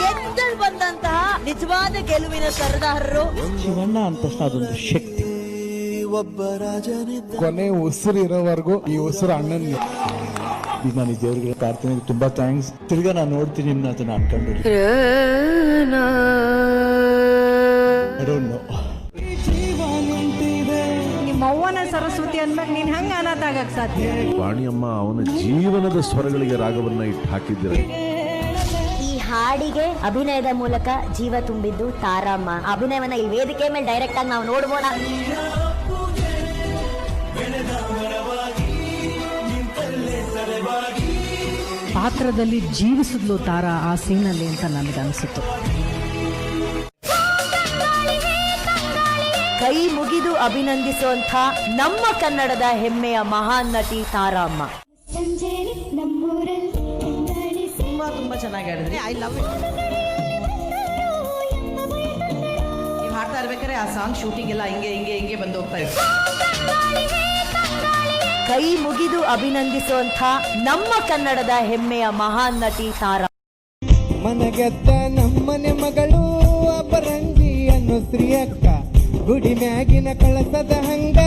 ಗೆದ್ದಲ್ ಬಂದಂತಹ ನಿಜವಾದ ಗೆಲುವಿನ ಸರದಾರರು. ಶಿವಣ್ಣ ಅಂತ ತಕ್ಷಣ ಅದೊಂದು ಶಕ್ತಿ. ಕೊನೆ ಉಸಿರು ಇರೋವರೆಗೂ ಈ ಉಸಿರು ಅಣ್ಣನ್ ನಾನು ದೇವರಿಗೆ ಕಾರ್ತೀನಿ ತುಂಬಾ ಥ್ಯಾಂಕ್ಸ್ ತಿರ್ಗಾ ನಾನು ನೋಡ್ತೀನಿ ನಿಮ್ನ ಅದನ್ನ ಅನ್ಕೊಂಡು I don't know. ನಿಮ್ಮ ಅವ್ವನ ಸರಸ್ವತಿ ಅಂದ್ಮೇಲೆ ನೀನ್ ಹಂಗ ಅನಾಥ ಆಗಕ್ ಸಾಧ್ಯ? ವಾಣಿಯಮ್ಮ ಅವನ ಜೀವನದ ಸ್ವರಗಳಿಗೆ ರಾಗವನ್ನ ಇಟ್ಟು ಹಾಕಿದ್ದೀರ? ಹಾಡಿಗೆ ಅಭಿನಯದ ಮೂಲಕ ಜೀವ ತುಂಬಿದ್ದು ತಾರಮ್ಮ. ಅಭಿನಯವನ್ನ ಈ ವೇದಿಕೆ ಮೇಲೆ ಡೈರೆಕ್ಟ್ ಆಗಿ ನಾವು ನೋಡಬೋಣ ಪಾತ್ರದಲ್ಲಿ ಜೀವಿಸಿದ್ಲು ತಾರ ಆ ಸೀನಲ್ಲಿ ಅಂತ ನನಗನ್ಸುತ್ತು ಕೈ ಮುಗಿದು ಅಭಿನಂದಿಸುವಂತ ನಮ್ಮ ಕನ್ನಡದ ಹೆಮ್ಮೆಯ ಮಹಾನ್ ನಟಿ ತಾರಮ್ಮ. ತುಂಬಾ ಚೆನ್ನಾಗಿ ಆಡಿದ್ರಿ. ಐ ಲವ್ ಇಟ್ ನೀವು ಹಾಡ್ತಾ ಇರ್ಬೇಕಾದ್ರೆ ಆ ಸಾಂಗ್ ಶೂಟಿಂಗ್ ಎಲ್ಲ ಹಿಂಗೆ ಹಿಂಗೆ ಹಿಂಗೆ ಬಂದು ಹೋಗ್ತಾ ಇತ್ತು. ಕೈ ಮುಗಿದು ಅಭಿನಂದಿಸುವಂತ ನಮ್ಮ ಕನ್ನಡದ ಹೆಮ್ಮೆಯ ಮಹಾನ್ ನಟಿ ತಾರಾ. ಮನಗೆದ್ದ ನಮ್ಮನೆ ಮಗಳು ಅಪರಂಗಿ ಅನ್ನು ಶ್ರೀಯಕ್ಕ ಗುಡಿ ಮ್ಯಾಗಿನ ಕಳಸದ ಹಂಗ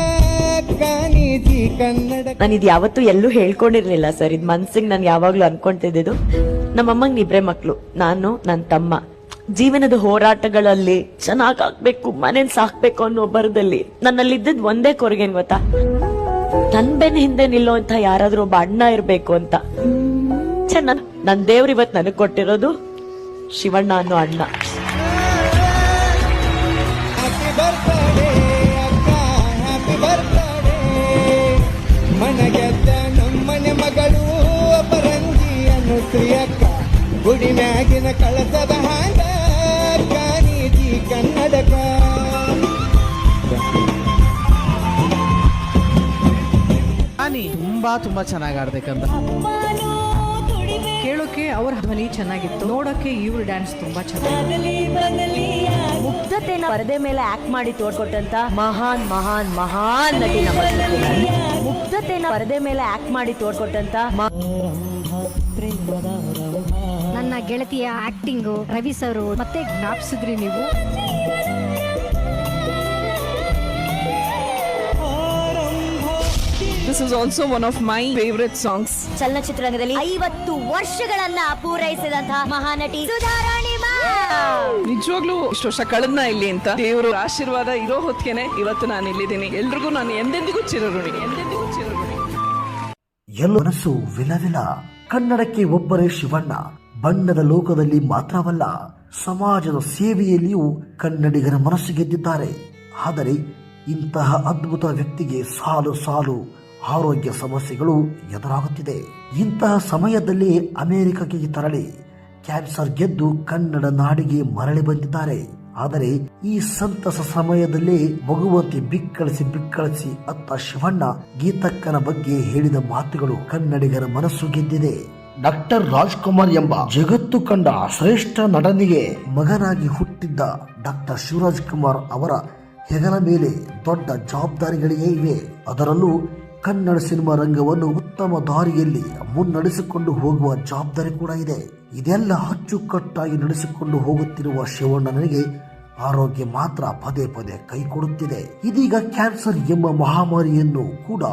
ಕಾನೀಜಿ ಕನ್ನಡ ನಾನು ಇದು ಯಾವತ್ತೂ ಎಲ್ಲೂ ಹೇಳ್ಕೊಂಡಿರ್ಲಿಲ್ಲ ಸರ್. ಇದು ಮನ್ಸಿಗೆ ನಾನು ಯಾವಾಗ್ಲೂ ಅನ್ಕೊಂತಿದ್ದು ನಮ್ಮಮ್ಮಂಗ್ ಇಬ್ರೆ ಮಕ್ಕಳು ನಾನು ನನ್ನ ತಮ್ಮ. ಜೀವನದ ಹೋರಾಟಗಳಲ್ಲಿ ಚೆನ್ನಾಗ್ ಹಾಕ್ಬೇಕು ಮನೇನ್ ಸಾಕ್ಬೇಕು ಅನ್ನೋ ಬರದಲ್ಲಿ ನನ್ನಲ್ಲಿದ್ದದ್ ಒಂದೇ ಕೊರಗೇನ್ ಗೊತ್ತಾ? ನನ್ ಬೆನ್ ಹಿಂದೆ ನಿಲ್ಲುವಂತ ಯಾರಾದ್ರೂ ಒಬ್ಬ ಅಣ್ಣ ಇರ್ಬೇಕು ಅಂತ. ಚೆನ್ನ ನನ್ ದೇವ್ರ ಇವತ್ ನನಗ್ ಕೊಟ್ಟಿರೋದು ಶಿವಣ್ಣ ಅನ್ನೋ ಅಣ್ಣ. ಹ್ಯಾಪಿ ಅನ್ನು ಶ್ರೀಯಕ್ಕ ಗುಡಿ ಮ್ಯಾಗಿನ ಕಳಸದ ಹಾಂಗ ಕಾನೀಜಿ ಕನ್ನಡಕ. ತುಂಬಾ ತುಂಬಾ ಚೆನ್ನಾಗಿ ಆಡ್ಬೇಕಂತ ಕೇಳೋಕೆ ಅವ್ರ ಧ್ವನಿ ಚೆನ್ನಾಗಿತ್ತು. ನೋಡೋಕೆ ಇವ್ರ ಡ್ಯಾನ್ಸ್ ತುಂಬಾ ಚೆನ್ನಾಗಿ ಮುಗ್ಧತೆನ ಪರದೆ ಮೇಲೆ ಆಕ್ಟ್ ಮಾಡಿ ತೋಡ್ಕೊಟ್ಟಂತ ಮಹಾನ್ ಮಹಾನ್ ಮಹಾನ್ ನಟಿ ನಮ್ಮ. ಮುಗ್ಧತೆನ ಪರದೆ ಮೇಲೆ ಆಕ್ಟ್ ಮಾಡಿ ತೋಡ್ಕೊಟ್ಟಂತ ನನ್ನ ಗೆಳತಿಯ ಆಕ್ಟಿಂಗು ರವಿ ಸರ್ ಮತ್ತೆ ಜ್ಞಾಪಿಸಿದ್ರಿ ನೀವು? This is also one of my favourite songs ಚಲನಚಿತ್ರರಂಗದಲ್ಲಿ ಐವತ್ತು ವರ್ಷಗಳನ್ನ ಪೂರೈಸಿದಂತಹ ಮಹಾನಟಿ ಸುಧಾರಾಣಿ ನಿಜವಾಗ್ಲೂ ಇಷ್ಟು ವರ್ಷ ಕಳೆದ್ನ ಇಲ್ಲಿ ಅಂತ. ದೇವರು ಆಶೀರ್ವಾದ ಇರೋ ಹೊತ್ತಿಗೆನೆ ಇವತ್ತು ನಾನು ಇಲ್ಲಿದ್ದೀನಿ. ಎಲ್ರಿಗೂ ನಾನು ಎಂದೆಂದಿಗೂ ಚಿರಋಣಿ. ಎಂದೆಂದಿಗೂ ಚಿರಋಣಿ. ಎಲ್ಲ ಮನಸ್ಸು ವಿಲವಿಲ. ಕನ್ನಡಕ್ಕೆ ಒಬ್ಬರೇ ಶಿವಣ್ಣ. ಬಣ್ಣದ ಲೋಕದಲ್ಲಿ ಮಾತ್ರವಲ್ಲ, ಸಮಾಜದ ಸೇವೆಯಲ್ಲಿಯೂ ಕನ್ನಡಿಗರ ಮನಸ್ಸು ಗೆದ್ದಿದ್ದಾರೆ. ಆದರೆ ಇಂತಹ ಅದ್ಭುತ ವ್ಯಕ್ತಿಗೆ ಸಾಲು ಸಾಲು ಆರೋಗ್ಯ ಸಮಸ್ಯೆಗಳು ಎದುರಾಗುತ್ತಿದೆ. ಇಂತಹ ಸಮಯದಲ್ಲಿ ಅಮೆರಿಕಕ್ಕೆ ತೆರಳಿ, ಕ್ಯಾನ್ಸರ್ ಗೆದ್ದು ಕನ್ನಡ ನಾಡಿಗೆ ಮರಳಿ ಬಂದಿದ್ದಾರೆ. ಆದರೆ ಈ ಸಂತಸ ಸಮಯದಲ್ಲಿ ಭಗವತಿ ಬಿಕ್ಕಳಿಸಿ ಬಿಕ್ಕಳಿಸಿ ಅತ್ತ ಶಿವಣ್ಣ ಗೀತಕ್ಕನ ಬಗ್ಗೆ ಹೇಳಿದ ಮಾತುಗಳು ಕನ್ನಡಿಗರ ಮನಸ್ಸು ಗೆದ್ದಿದೆ. ಡಾಕ್ಟರ್ ರಾಜ್ಕುಮಾರ್ ಎಂಬ ಜಗತ್ತು ಕಂಡ ಶ್ರೇಷ್ಠ ನಟನಿಗೆ ಮಗನಾಗಿ ಹುಟ್ಟಿದ್ದ ಡಾಕ್ಟರ್ ಶಿವರಾಜ್ ಕುಮಾರ್ ಅವರ ಹೆಗಲ ಮೇಲೆ ದೊಡ್ಡ ಜವಾಬ್ದಾರಿಗಳೇ ಇವೆ. ಅದರಲ್ಲೂ ಕನ್ನಡ ಸಿನಿಮಾ ರಂಗವನ್ನು ಉತ್ತಮ ದಾರಿಯಲ್ಲಿ ಮುನ್ನಡೆಸಿಕೊಂಡು ಹೋಗುವ ಜವಾಬ್ದಾರಿ ಕೂಡ ಇದೆ. ಇದೆಲ್ಲ ಅಚ್ಚುಕಟ್ಟಾಗಿ ನಡೆಸಿಕೊಂಡು ಹೋಗುತ್ತಿರುವ ಶಿವಣ್ಣನಿಗೆ ಆರೋಗ್ಯ ಮಾತ್ರ ಪದೇ ಪದೇ ಕೈ ಕೊಡುತ್ತಿದೆ. ಇದೀಗ ಕ್ಯಾನ್ಸರ್ ಎಂಬ ಮಹಾಮಾರಿಯನ್ನು ಕೂಡ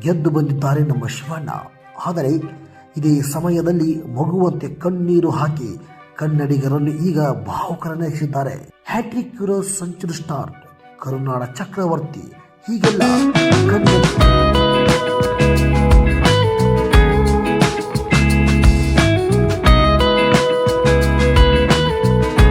ಗೆದ್ದು ಬಂದಿದ್ದಾರೆ ನಮ್ಮ ಶಿವಣ್ಣ. ಆದರೆ ಇದೇ ಸಮಯದಲ್ಲಿ ಮಗುವಂತೆ ಕಣ್ಣೀರು ಹಾಕಿ ಕನ್ನಡಿಗರನ್ನು ಈಗ ಭಾವುಕರನ್ನಿಸಿದ್ದಾರೆ ಹ್ಯಾಟ್ರಿಕ್ ಸಂಚುರಿ ಸ್ಟಾರ್ ಕರುನಾಡ ಚಕ್ರವರ್ತಿ. ಹೀಗೆಲ್ಲ